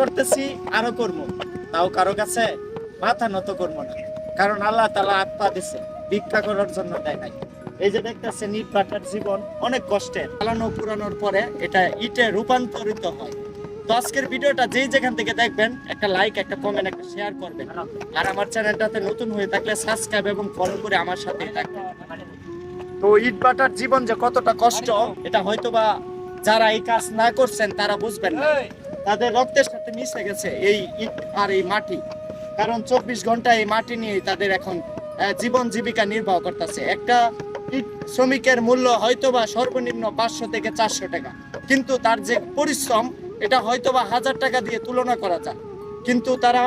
করতেছি, আরও করব। তাও কারও কাছে মাথা নত করব না। কারণ আল্লাহ তালা আত্মা দিছে, ভিক্ষা করার জন্য দেয় নাই। এই যে দেখতেছেন, ইট ভাটার জীবন অনেক কষ্টের। চালানো, পুরানোর পরে এটা ইটে রূপান্তরিত হয়। তো আজকের ভিডিওটা যেই যেখান থেকে দেখবেন, একটা লাইক একটা কমেন্ট একটা শেয়ার করবেন। আর আমার চ্যানেলটাতে নতুন হয়ে থাকলে সাবস্ক্রাইব এবং ফলো করে আমার সাথেই থাকবেন। তো ইট ভাটার জীবন যে কতটা কষ্ট, এটা হয়তোবা যারা এই কাজ না করছেন তারা বুঝবেন না। তাদের রক্তের সাথে মিশে গেছে এই ইট আর এই মাটি। কারণ চব্বিশ ঘণ্টা এই মাটি নিয়ে তাদের এখন জীবন জীবিকা নির্বাহ করতেছে। একটা ইট শ্রমিকের মূল্য হয়তোবা সর্বনিম্ন পাঁচশো থেকে চারশো টাকা। কিন্তু তার যে পরিশ্রম এটা হয়তোবা হাজার টাকা দিয়ে তুলনা করা যায়। কিন্তু তারা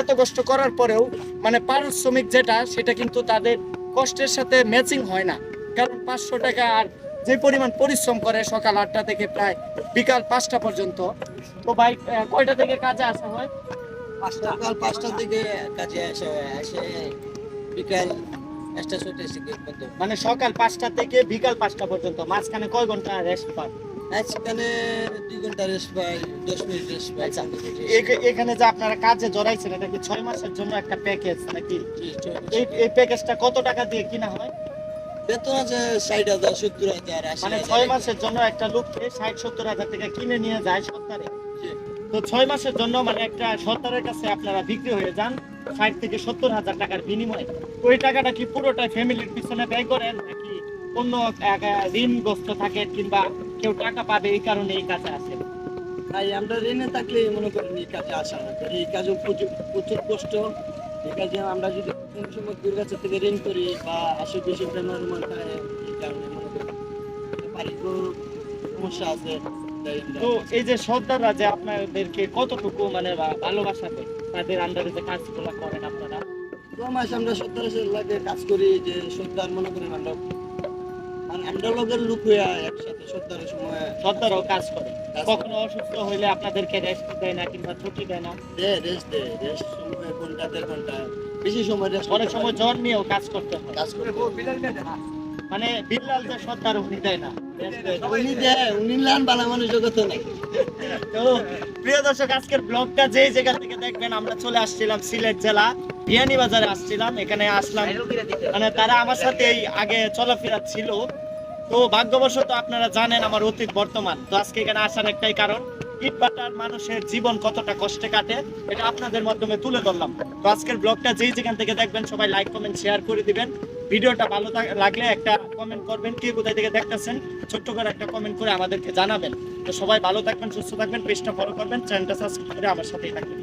এত কষ্ট করার পরেও মানে পারিশ্রমিক যেটা সেটা কিন্তু তাদের কষ্টের সাথে ম্যাচিং হয় না। কারণ পাঁচশো টাকা আর যে পরিমাণ পরিশ্রম করে সকাল আটটা থেকে প্রায় বিকাল পাঁচটা পর্যন্ত। তো বাইক কয়টা থেকে কাজে আসা হয়? সকাল পাঁচটার দিকে কাজে আসে এসে বিকাল থেকে মানে সকাল পাঁচটা থেকে বিকাল পাঁচটা পর্যন্ত মাঝখানে কয় ঘণ্টা রেস্ট পান দুই ঘণ্টা রেস্ট পাই দশ মিনিট রেস্ট পাই। এখ- এখানে যে আপনারা কাজে জড়াইছেন এটা কি ছয় মাসের জন্য একটা প্যাকেজ নাকি? এই প্যাকেজটা কত টাকা দিয়ে কিনা হয়? বেতন আছে ষাট হাজার সত্তর হাজার মানে ছয় মাসের জন্য একটা লোককে ষাট সত্তর হাজার টাকা কিনে নিয়ে যায় সত্তরে তো ছয় মাসের জন্য মানে একটা সত্তরের কাছে আপনারা বিক্রি হয়ে যান ষাট থেকে সত্তর হাজার টাকার বিনিময়ে। ওই টাকাটা কি পুরোটাই ফ্যামিলির পিছনে ব্যয় করেন নাকি অন্য ঋণগ্রস্ত থাকে কিংবা কেউ টাকা পাবে এই কারণে এই কাজে আসেন? তাই আমরা ঋণে থাকলে মনে করেন এই কাজে আসা এই কাজে প্রচুর প্রচুর কষ্ট। এই কাজে আমরা যদি কোনো সময় দূর কাছে থেকে ঋণ করি বা আশি বেশি বেমার মনে হয় মনে সমস্যা আছে। তো এই যে সর্দাররা যে আপনাদেরকে কতটুকু মানে ভালোবাসা দেয় তাদের আন্ডারে যে কাজগুলো করেন আপনারা? মাস আমরা সত্তর লাগে কাজ করি যে সত্তর মনে করেন আমরা মানে আমরা লোকের লোক হয়ে সর্দারও কাজ করে। কখনো অসুস্থ হইলে আপনাদেরকে রেস্ট দেয় না কিংবা ছুটি দেয় না। রেস্ট দে রেস্ট সময় ঘণ্টা দেড় ঘণ্টা বেশি সময় অনেক সময় জ্বর নিয়েও কাজ করতে হয়। কাজ করে মানে বিল্লাল যে সর্দার উনি দেয় না। rest দেয় না। উনি দেয় উনি লান বালা মানুষ জগতে নাই। তো প্রিয় দর্শক আজকের ব্লগটা যেই জায়গা থেকে দেখবেন আমরা চলে আসছিলাম সিলেট জেলা বিয়ানীবাজারে আসছিলাম। এখানে আসলাম। মানে তারা আমার সাথে এই আগে চলাফেরা ছিল। তো ভাগ্যবশত আপনারা জানেন আমার অতীত বর্তমান। তো আজকে এখানে আসার একটাই কারণ ইটবাটার মানুষের জীবন কতটা কষ্টে কাটে, এটা আপনাদের মাধ্যমে তুলে ধরলাম। তো আজকের ব্লগটা যেই যেখান থেকে দেখবেন, সবাই লাইক কমেন্ট শেয়ার করে দিবেন। ভিডিওটা ভালো লাগলে একটা কমেন্ট করবেন, কে কোথায় থেকে দেখতেছেন, ছোট্ট করে একটা কমেন্ট করে আমাদেরকে জানাবেন। তো সবাই ভালো থাকবেন, সুস্থ থাকবেন, পেজটা ফলো করবেন চ্যানেলটা সাবস্ক্রাইব করে আমার সাথেই থাকবেন।